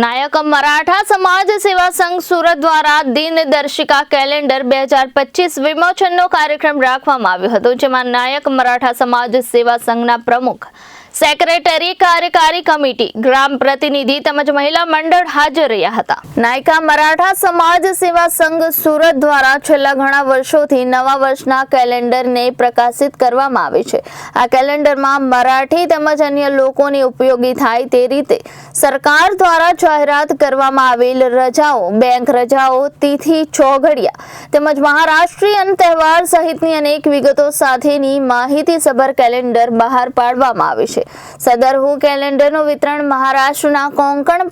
નાયક મરાઠા સમાજ સેવા સંઘ સુરત દ્વારા દિનદર્શિકા કેલેન્ડર બે હજાર પચીસ વિમોચનનો કાર્યક્રમ રાખવામાં આવ્યો હતો, જેમાં નાયક મરાઠા સમાજ સેવા સંઘના પ્રમુખ સેક્રેટરી, કાર્યકારી કમિટી, ગ્રામ પ્રતિનિધિ તેમજ મહિલા મંડળ હાજર રહ્યા હતા. નાયકા મરાઠા સમાજ સેવા સંઘ સુરત દ્વારા છેલ્લા ઘણા વર્ષોથી નવા વર્ષના કેલેન્ડરને પ્રકાશિત કરવામાં આવે છે. આ કેલેન્ડરમાં મરાઠી તેમજ અન્ય લોકોને ઉપયોગી થાય તે રીતે સરકાર દ્વારા જાહેરાત કરવામાં આવેલ રજાઓ, બેંક રજાઓ, તિથિ, ચોઘડિયા તેમજ મહારાષ્ટ્રીયન તહેવાર સહિતની અનેક વિગતો સાથેની માહિતીસભર કેલેન્ડર બહાર પાડવામાં આવે છે. સદરહુ કેલેન્ડરનું વિતરણ મહારાષ્ટ્રના કોંકણ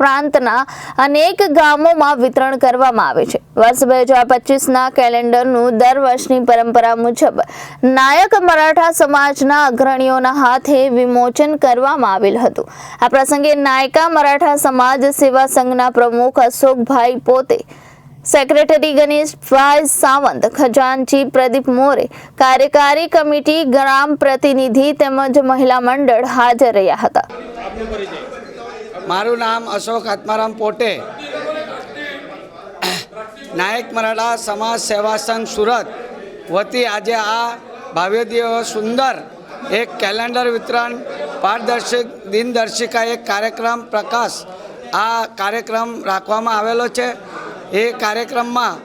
પ્રાંતના અનેક ગામોમાં વિતરણ કરવામાં આવે છે. વર્ષ બે હજાર પચીસના કેલેન્ડરનું દર વર્ષની પરંપરા મુજબ નાયક મરાઠા સમાજના અગ્રણીઓના હાથે વિમોચન કરવામાં આવેલ હતું. આ પ્રસંગે નાયકા મરાઠા સમાજ સેવા સંઘના પ્રમુખ અશોકભાઈ પોતે સેક્રેટરી ગણેશભાઈ સાવંત, ખજાનચી પ્રદીપ મોરે, કાર્યકારી કમિટી ગ્રામ પ્રતિનિધિ તેમજ મહિલા મંડળ હાજર રહ્યા હતા. મારું નામ અશોક આત્મારામ પોટે નાયક મરાઠા સમાજ સેવા સંઘ સુરત વતી આજે આ ભાવ્ય સુંદર એક કેલેન્ડર વિતરણ, પારદર્શક દિનદર્શિકા એક કાર્યક્રમ પ્રકાશ આ કાર્યક્રમ રાખવામાં આવેલો છે. એ કાર્યક્રમમાં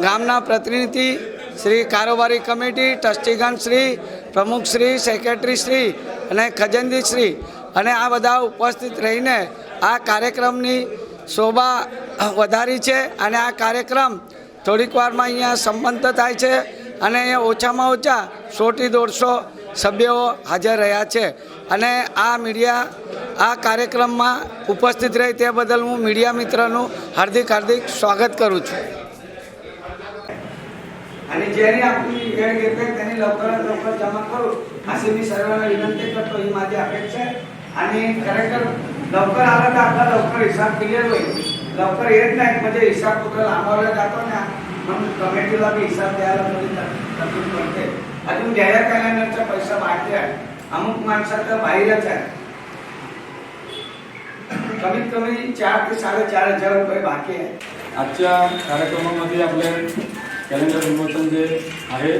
ગામના પ્રતિનિધિ શ્રી કારોબારી કમિટી ટ્રસ્ટીગણ શ્રી, પ્રમુખ શ્રી, સેક્રેટરી શ્રી અને ખજનદી શ્રી અને આ બધા ઉપસ્થિત રહીને આ કાર્યક્રમની શોભા વધારી છે અને આ કાર્યક્રમ થોડીક વારમાં અહીંયા સંપન્ન થાય છે અને અહીંયા ઓછામાં ઓછા સોથી દોઢસો સભ્યો હાજર રહ્યા છે. અને આ મીડિયા આ કાર્યક્રમમાં ઉપસ્થિત રહી તે બદલ હું મીડિયા મિત્રનું હાર્દિક હાર્દિક સ્વાગત કરું છું. અને જેની આપની વેળ ગેરફેર તેની લવકર લવકર જમા કરો. આસીબી સર્વને વિનંતી કરતો એ મારી અપેક્ષા અને ખરેખર લવકર આવે તો આપણા લવકર હિસાબ ક્લિયર હોય. लवकर येत नाही म्हणजे हिसाब कुठं लांबवला जातो ना म्हणून कमिटीला मी हिसाब द्यायला म्हणजे तरतूद करते अजून जाहीर केल्यानंतर पैसा बाकी आहे अमुक माणसं तर बाहेरच आहे कमीत कमी चार ते साडेचार हजार रुपये बाकी आहे. आजच्या कार्यक्रमामध्ये आपले कॅलेंडर विमोचन जे आहे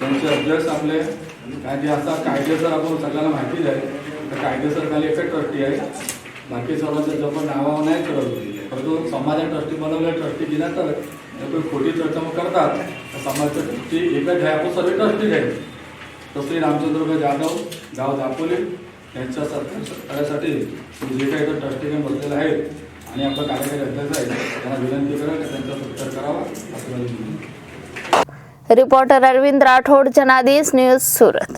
त्यांचे अध्यक्ष आपले काय जे असा कायदेसर आपण सगळ्यांना माहितीच आहे तर कायदेसर खाली एकच ट्रस्टी आहे. बाकी सर्वांचं जप नावावर नाही करत परंतु समाजात ट्रस्टी बनवल्या ट्रस्टी दिला तर कोणी खोटी चर्चा मग करतात तर समाजाचं ट्रस्टी एकच आहे आपण सर्व ट्रस्टी आहे तसे रामचंद्रभाई जाधव गाव दापोली त्यांच्या जे काही इथं ट्रस्टीने आणि आपला कार्यकारी अध्यक्ष आहे त्यांना विनंती करा की त्यांचा सत्कार करावा असं रिपोर्टर अरविंद राठोड जनादेश न्यूज सुरत.